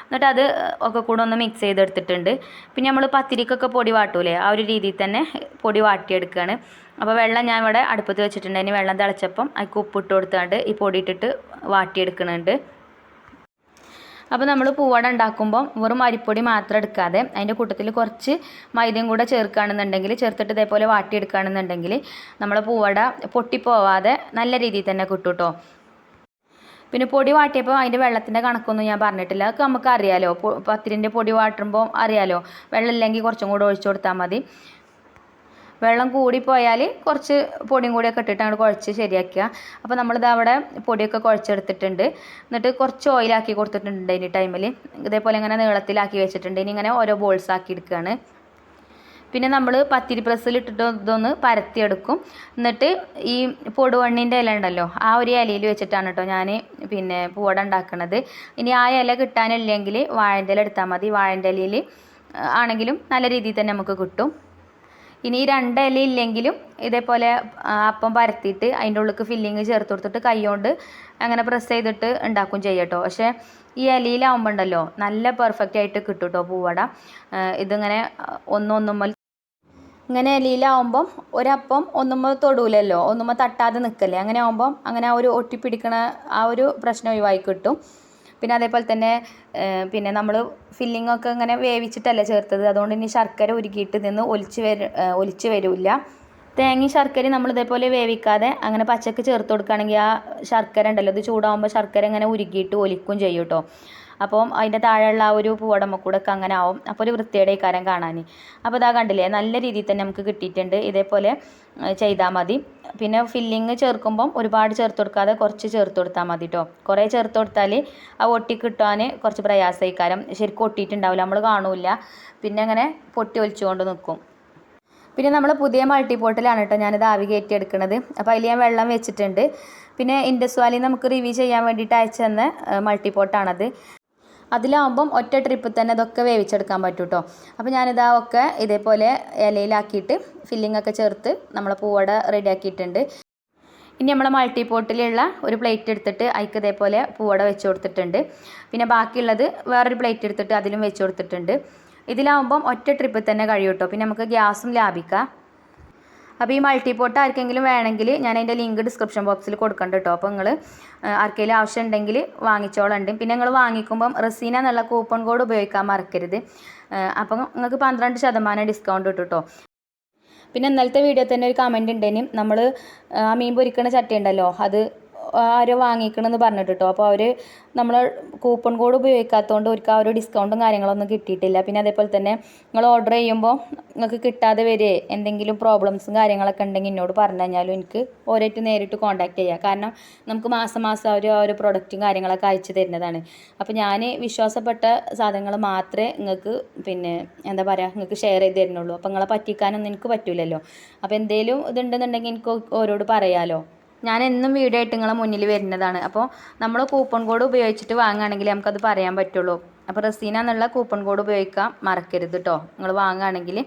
എന്നിട്ട് അത് ഒക്കെ കൂടെ ഒന്ന് മിക്സ് ചെയ്തെടുത്തിട്ടുണ്ട്. പിന്നെ നമ്മൾ പത്തിരിക്കൊക്കെ പൊടി വാട്ടൂലേ? ആ ഒരു രീതിയിൽ തന്നെ പൊടി വാട്ടിയെടുക്കുകയാണ് അപ്പോൾ വെള്ളം ഞാൻ ഇവിടെ അടുപ്പത്ത് വെച്ചിട്ടുണ്ട് അതിന് വെള്ളം തിളച്ചപ്പം അതിക്ക് ഉപ്പിട്ട് കൊടുത്താണ്ട് ഈ പൊടി ഇട്ടിട്ട് വാട്ടിയെടുക്കുന്നുണ്ട് അപ്പോൾ നമ്മൾ പൂവട ഉണ്ടാക്കുമ്പോൾ വെറും അരിപ്പൊടി മാത്രം എടുക്കാതെ അതിന്റെ കൂട്ടത്തിൽ കുറച്ച് മൈദയും കൂടെ ചേർക്കുകയാണെന്നുണ്ടെങ്കിൽ ചേർത്തിട്ട് ഇതേപോലെ വാട്ടിയെടുക്കുകയാണെന്നുണ്ടെങ്കിൽ നമ്മളെ പൂവട പൊട്ടിപ്പോവാതെ നല്ല രീതിയിൽ തന്നെ കിട്ടും പിന്നെ പൊടി വാട്ടിയപ്പോൾ അതിന്റെ വെള്ളത്തിന്റെ കണക്കൊന്നും ഞാൻ പറഞ്ഞിട്ടില്ല. അതൊക്കെ നമുക്ക് അറിയാലോ പത്തിരിന്റെ പൊടി വാട്ടുമ്പോൾ അറിയാലോ. വെള്ളം ഇല്ലെങ്കിൽ കുറച്ചും കൂടെ ഒഴിച്ചു കൊടുത്താൽ മതി. വെള്ളം കൂടിപ്പോയാൽ കുറച്ച് പൊടിയും കൂടിയൊക്കെ ഇട്ടിട്ട് അങ്ങോട്ട് കുഴച്ച് ശരിയാക്കുക അപ്പോൾ നമ്മളിത് അവിടെ പൊടിയൊക്കെ കുഴച്ചെടുത്തിട്ടുണ്ട്. എന്നിട്ട് കുറച്ച് ഓയിലാക്കി കൊടുത്തിട്ടുണ്ട് ഇനി ടൈമിൽ ഇതേപോലെ ഇങ്ങനെ നീളത്തിലാക്കി വെച്ചിട്ടുണ്ട്. ഇനി ഇങ്ങനെ ഓരോ ബോൾസ് ആക്കി എടുക്കുകയാണ് പിന്നെ നമ്മൾ പത്തിരി പ്രസ്സിൽ ഇട്ടിട്ട് ഇതൊന്ന് പരത്തിയെടുക്കും. എന്നിട്ട് ഈ പൊടുവണ്ണിന്റെ ഇല ഉണ്ടല്ലോ ആ ഒരു ഇലയിൽ വെച്ചിട്ടാണ് കേട്ടോ ഞാൻ പിന്നെ പൂവട ഉണ്ടാക്കുന്നത് ഇനി ആ ഇല കിട്ടാനില്ലെങ്കിൽ വാഴന്റെ ഇല എടുത്താൽ മതി. വാഴന്റെ ഇലയിൽ ആണെങ്കിലും നല്ല രീതിയിൽ തന്നെ നമുക്ക് കിട്ടും. ഇനി ഈ രണ്ട് ഇല ഇല്ലെങ്കിലും ഇതേപോലെ അപ്പം പരത്തിയിട്ട് അതിന്റെ ഉള്ളിലേക്ക് ഫില്ലിങ് ചേർത്ത് കൊടുത്തിട്ട് കൈ കൊണ്ട് അങ്ങനെ പ്രസ് ചെയ്തിട്ട് ഉണ്ടാക്കും ചെയ്യട്ടോ പക്ഷേ ഈ ഇലയിലാവുമ്പോൾ ഉണ്ടല്ലോ നല്ല പെർഫെക്റ്റ് ആയിട്ട് കിട്ടും കേട്ടോ പൂവട. ഇതിങ്ങനെ ഒന്നൊന്നുമ്മൽ ഇങ്ങനെ ഇലയിലാവുമ്പം ഒരപ്പം ഒന്നുമ്മ തൊടൂലല്ലോ ഒന്നുമ്മ തട്ടാതെ നിൽക്കല്ലേ അങ്ങനെ ആവുമ്പം അങ്ങനെ ആ ഒരു ഒട്ടിപ്പിടിക്കണ ആ ഒരു പ്രശ്നം ഒഴിവായി കിട്ടും. പിന്നെ അതേപോലെ തന്നെ പിന്നെ നമ്മൾ ഫില്ലിംഗ് ഒക്കെ ഇങ്ങനെ വേവിച്ചിട്ടല്ലേ ചേർത്തത്. അതുകൊണ്ട് ഇനി ശർക്കര ഉരുക്കിയിട്ട് നിന്ന് ഒലിച്ച് വര ഒലിച്ച് വരില്ല. തേങ്ങയും ശർക്കരയും നമ്മൾ ഇതേപോലെ വേവിക്കാതെ അങ്ങനെ പച്ചക്ക് ചേർത്ത് കൊടുക്കുകയാണെങ്കിൽ ആ ശർക്കര ഉണ്ടല്ലോ ഇത് ചൂടാകുമ്പോൾ ശർക്കര ഇങ്ങനെ ഉരുക്കിയിട്ട് ഒലിക്കും ചെയ്യും കേട്ടോ അപ്പം അതിന്റെ താഴെയുള്ള ആ ഒരു പൂവടമ്മ കൂടൊക്കെ അങ്ങനെ ആവും. അപ്പോൾ ഒരു വൃത്തിയുടെ കാരം കാണാൻ. അപ്പോൾ ഇതാ കണ്ടില്ലേ നല്ല രീതിയിൽ തന്നെ നമുക്ക് കിട്ടിയിട്ടുണ്ട്. ഇതേപോലെ ചെയ്താൽ മതി. പിന്നെ ഫില്ലിങ് ചേർക്കുമ്പം ഒരുപാട് ചേർത്ത് കൊടുക്കാതെ കുറച്ച് ചേർത്ത് കൊടുത്താൽ മതി കേട്ടോ കുറേ ചേർത്ത് കൊടുത്താൽ ആ ഒട്ടി കിട്ടാൻ കുറച്ച് പ്രയാസമായിക്കാരം. ശരിക്കും ഒട്ടിയിട്ടുണ്ടാവില്ല നമ്മൾ കാണൂല പിന്നെ അങ്ങനെ പൊട്ടി ഒലിച്ചുകൊണ്ട് നിൽക്കും. പിന്നെ നമ്മൾ പുതിയ മൾട്ടി പോട്ടിലാണ് കേട്ടോ ഞാനിത് ആവി കയറ്റി എടുക്കുന്നത് അപ്പോൾ അതിൽ ഞാൻ വെള്ളം വെച്ചിട്ടുണ്ട്. പിന്നെ ഇൻഡസ് വാലി നമുക്ക് റിവ്യൂ ചെയ്യാൻ വേണ്ടിയിട്ട് അയച്ചു തന്ന മൾട്ടി പോട്ടാണത് അതിലാവുമ്പം ഒറ്റ ട്രിപ്പിൽ തന്നെ ഇതൊക്കെ വേവിച്ചെടുക്കാൻ പറ്റും കേട്ടോ അപ്പോൾ ഞാനിതാ ഒക്കെ ഇതേപോലെ ഇലയിലാക്കിയിട്ട് ഫില്ലിംഗ് ഒക്കെ ചേർത്ത് നമ്മളെ പൂവട റെഡിയാക്കിയിട്ടുണ്ട് ഇനി നമ്മൾ മൾട്ടി പോട്ടിലുള്ള ഒരു പ്ലേറ്റ് എടുത്തിട്ട് അതിക്ക് ഇതേപോലെ പൂവട വെച്ച് കൊടുത്തിട്ടുണ്ട്. പിന്നെ ബാക്കിയുള്ളത് വേറൊരു പ്ലേറ്റ് എടുത്തിട്ട് അതിലും വെച്ച് കൊടുത്തിട്ടുണ്ട്. ഇതിലാവുമ്പം ഒറ്റ ട്രിപ്പിൽ തന്നെ കഴിയും കേട്ടോ പിന്നെ നമുക്ക് ഗ്യാസും ലാഭിക്കാം. അപ്പോൾ ഈ മൾട്ടി പോട്ട് ആർക്കെങ്കിലും വേണമെങ്കിൽ ഞാൻ അതിന്റെ ലിങ്ക് ഡിസ്ക്രിപ്ഷൻ ബോക്സിൽ കൊടുക്കണ്ട കേട്ടോ അപ്പോൾ നിങ്ങൾ ആർക്കെങ്കിലും ആവശ്യം ഉണ്ടെങ്കിൽ വാങ്ങിച്ചോളുണ്ട്. പിന്നെ നിങ്ങൾ വാങ്ങിക്കുമ്പം റസീന എന്നുള്ള കൂപ്പൺ കോഡ് ഉപയോഗിക്കാൻ മറക്കരുത്. അപ്പം നിങ്ങൾക്ക് പന്ത്രണ്ട് ശതമാനം ഡിസ്കൗണ്ട് കിട്ടും കേട്ടോ പിന്നെ ഇന്നലത്തെ വീഡിയോ തന്നെ ഒരു കമന്റ് ഉണ്ടേനും നമ്മൾ ആ മീൻ പൊരിക്കണ ചട്ടി ഉണ്ടല്ലോ അത് ആരോ വാങ്ങിക്കണമെന്ന് പറഞ്ഞിട്ട് കേട്ടോ അപ്പോൾ അവർ നമ്മൾ കൂപ്പൺ കോഡ് ഉപയോഗിക്കാത്തതുകൊണ്ട് അവർക്ക് ആ ഒരു ഡിസ്കൗണ്ടും കാര്യങ്ങളൊന്നും കിട്ടിയിട്ടില്ല. പിന്നെ അതേപോലെ തന്നെ നിങ്ങൾ ഓർഡർ ചെയ്യുമ്പോൾ നിങ്ങൾക്ക് കിട്ടാതെ വരെ എന്തെങ്കിലും പ്രോബ്ലംസും കാര്യങ്ങളൊക്കെ ഉണ്ടെങ്കിൽ എന്നോട് പറഞ്ഞു കഴിഞ്ഞാലും എനിക്ക് ഓരോട്ട് നേരിട്ട് കോൺടാക്ട് ചെയ്യാം. കാരണം നമുക്ക് മാസം മാസം അവർ ഒരു പ്രൊഡക്റ്റും കാര്യങ്ങളൊക്കെ അയച്ചു തരുന്നതാണ്. അപ്പോൾ ഞാൻ വിശ്വാസപ്പെട്ട സാധനങ്ങൾ മാത്രമേ നിങ്ങൾക്ക് പിന്നെ എന്താ പറയുക നിങ്ങൾക്ക് ഷെയർ ചെയ്ത് തരുന്നുള്ളൂ. അപ്പോൾ നിങ്ങളെ പറ്റിക്കാനൊന്നും എനിക്ക് പറ്റില്ലല്ലോ അപ്പോൾ എന്തെങ്കിലും ഇതുണ്ടെന്നുണ്ടെങ്കിൽ എനിക്ക് ഓരോട് പറയാലോ. ഞാൻ എന്നും വീഡിയോ ആയിട്ട് നിങ്ങളെ മുന്നിൽ വരുന്നതാണ്. അപ്പോൾ നമ്മൾ കൂപ്പൺ കോഡ് ഉപയോഗിച്ചിട്ട് വാങ്ങുകയാണെങ്കിൽ നമുക്കത് പറയാൻ പറ്റുള്ളൂ. അപ്പോൾ റസീന എന്നുള്ള കൂപ്പൺ കോഡ് ഉപയോഗിക്കാൻ മറക്കരുത് കേട്ടോ നിങ്ങൾ വാങ്ങുകയാണെങ്കിൽ.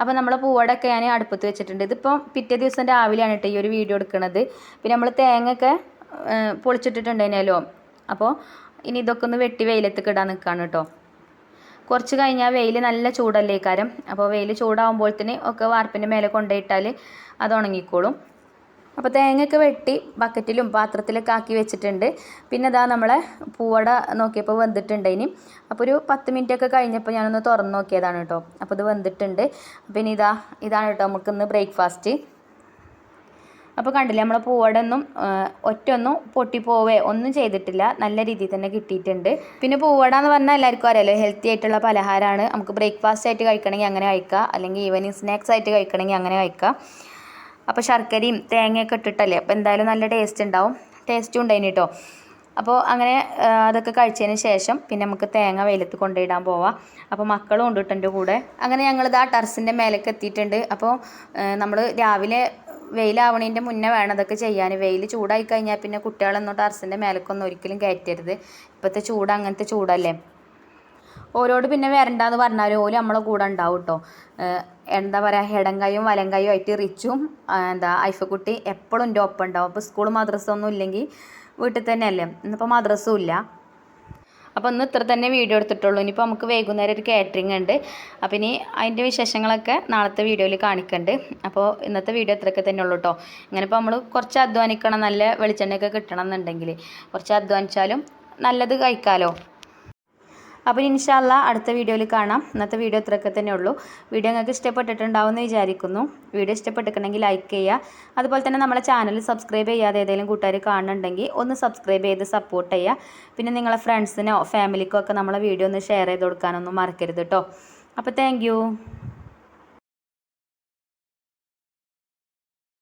അപ്പോൾ നമ്മളെ പൂവടൊക്കെ ഞാൻ അടുപ്പത്ത് വെച്ചിട്ടുണ്ട്. ഇതിപ്പോൾ പിറ്റേ ദിവസം രാവിലെയാണ് കേട്ടോ ഈ ഒരു വീഡിയോ എടുക്കുന്നത്. പിന്നെ നമ്മൾ തേങ്ങയൊക്കെ പൊളിച്ചിട്ടിട്ടുണ്ട് പൊളിച്ചിട്ടിട്ടുണ്ടേനല്ലോ. അപ്പോൾ ഇനി ഇതൊക്കെ ഒന്ന് വെട്ടി വെയിലത്ത് ഇടാൻ നിൽക്കുകയാണ് കേട്ടോ കുറച്ച് കഴിഞ്ഞാൽ വെയിൽ നല്ല ചൂടല്ലേ കാരം? അപ്പോൾ വെയിൽ ചൂടാകുമ്പോഴത്തേന് ഒക്കെ വാർപ്പിന്റെ മേലെ കൊണ്ടുപോയിട്ടാൽ അത് ഉണങ്ങിക്കോളും. അപ്പോൾ തേങ്ങയൊക്കെ വെട്ടി ബക്കറ്റിലും പാത്രത്തിലൊക്കെ ആക്കി വെച്ചിട്ടുണ്ട്. പിന്നെ ഇതാ നമ്മളെ പൂവട നോക്കിയപ്പോൾ വെന്തിട്ടുണ്ട് ഇനി. അപ്പോൾ ഒരു പത്ത് മിനിറ്റ് ഒക്കെ കഴിഞ്ഞപ്പോൾ ഞാനൊന്ന് തുറന്ന് നോക്കിയതാണ് കേട്ടോ. അപ്പോൾ ഇത് വെന്തിട്ടുണ്ട്. പിന്നെ ഇതാ ഇതാണ് കേട്ടോ നമുക്കിന്ന് ബ്രേക്ക്ഫാസ്റ്റ്. അപ്പോൾ കണ്ടില്ലേ നമ്മളെ പൂവട ഒന്നും ഒറ്റൊന്നും പൊട്ടിപ്പോവേ ഒന്നും ചെയ്തിട്ടില്ല. നല്ല രീതിയിൽ തന്നെ കിട്ടിയിട്ടുണ്ട്. പിന്നെ പൂവട എന്ന് പറഞ്ഞാൽ എല്ലാവർക്കും അറിയാലോ ഹെൽത്തി ആയിട്ടുള്ള പലഹാരമാണ് നമുക്ക് ബ്രേക്ക്ഫാസ്റ്റ് ആയിട്ട് കഴിക്കണമെങ്കിൽ അങ്ങനെ കഴിക്കാം. അല്ലെങ്കിൽ ഈവനിങ് സ്നാക്സ് ആയിട്ട് കഴിക്കണമെങ്കിൽ അങ്ങനെ കഴിക്കാം. അപ്പോൾ ശർക്കരയും തേങ്ങയൊക്കെ ഇട്ടിട്ടല്ലേ? അപ്പോൾ എന്തായാലും നല്ല ടേസ്റ്റ് ഉണ്ടാവും. ടേസ്റ്റും ഉണ്ടായിന് കേട്ടോ അപ്പോൾ അങ്ങനെ അതൊക്കെ കഴിച്ചതിന് ശേഷം പിന്നെ നമുക്ക് തേങ്ങ വെയിലത്ത് കൊണ്ടിടാൻ പോവാം. അപ്പോൾ മക്കളും ഉണ്ട് കൂടെ. അങ്ങനെ ഞങ്ങളിത് ആ ടെറസിന്റെ മേലേക്ക് എത്തിയിട്ടുണ്ട്. അപ്പോൾ നമ്മൾ രാവിലെ വെയിലാവണേന്റെ മുന്നേ വേണം അതൊക്കെ ചെയ്യാൻ വെയിൽ ചൂടായി കഴിഞ്ഞാൽ പിന്നെ കുട്ടികളൊന്നും ടെറസിന്റെ മേലേക്കൊന്നും ഒരിക്കലും കയറ്റരുത്. ഇപ്പോഴത്തെ ചൂട് അങ്ങനത്തെ ചൂടല്ലേ? ഓരോട് പിന്നെ വരണ്ടെന്ന് പറഞ്ഞാൽ ഓൽ നമ്മളെ കൂടെ ഉണ്ടാവും കേട്ടോ എന്താ പറയുക ഇടങ്കയും വലങ്കയും ആയിട്ട് റിച്ചും എന്താ ഐഫക്കുട്ടി എപ്പോഴും എന്റെ ഒപ്പം ഉണ്ടാവും. അപ്പോൾ സ്കൂൾ മദ്രസ ഒന്നും ഇല്ലെങ്കിൽ വീട്ടിൽ തന്നെ അല്ലേ ഇന്നിപ്പോൾ മദ്രസും ഇല്ല. അപ്പോൾ ഇന്ന് ഇത്ര തന്നെ വീഡിയോ എടുത്തിട്ടുള്ളൂ. ഇനിയിപ്പോൾ നമുക്ക് വൈകുന്നേരം ഒരു കാറ്ററിംഗ് ഉണ്ട്. അപ്പോൾ ഇനി അതിന്റെ വിശേഷങ്ങളൊക്കെ നാളത്തെ വീഡിയോയിൽ കാണിക്കുന്നുണ്ട് അപ്പോൾ ഇന്നത്തെ വീഡിയോ ഇത്രയൊക്കെ തന്നെ ഉള്ളൂ കേട്ടോ ഇങ്ങനെ ഇപ്പോൾ നമ്മൾ കുറച്ച് അധ്വാനിക്കണം നല്ല വെളിച്ചെണ്ണയൊക്കെ കിട്ടണം എന്നുണ്ടെങ്കിൽ കുറച്ച് അധ്വാനിച്ചാലും നല്ലത് കഴിക്കാമല്ലോ അപ്പോൾ ഇൻഷാല്ല അടുത്ത വീഡിയോയിൽ കാണാം. ഇന്നത്തെ വീഡിയോ ഇത്രയൊക്കെ തന്നെ ഉള്ളൂ. വീഡിയോ നിങ്ങൾക്ക് ഇഷ്ടപ്പെട്ടിട്ടുണ്ടാവുമെന്ന് വിചാരിക്കുന്നു. വീഡിയോ ഇഷ്ടപ്പെട്ടിട്ടുണ്ടെങ്കിൽ ലൈക്ക് ചെയ്യുക. അതുപോലെ തന്നെ നമ്മളെ ചാനൽ സബ്സ്ക്രൈബ് ചെയ്യാതെ ഏതെങ്കിലും കൂട്ടുകാർ കാണുന്നുണ്ടെങ്കിൽ ഒന്ന് സബ്സ്ക്രൈബ് ചെയ്ത് സപ്പോർട്ട് ചെയ്യുക. പിന്നെ നിങ്ങളെ ഫ്രണ്ട്സിനോ ഫാമിലിക്കോ ഒക്കെ നമ്മളെ വീഡിയോ ഒന്ന് ഷെയർ ചെയ്ത് കൊടുക്കാനൊന്നും മറക്കരുത് കേട്ടോ അപ്പോൾ താങ്ക്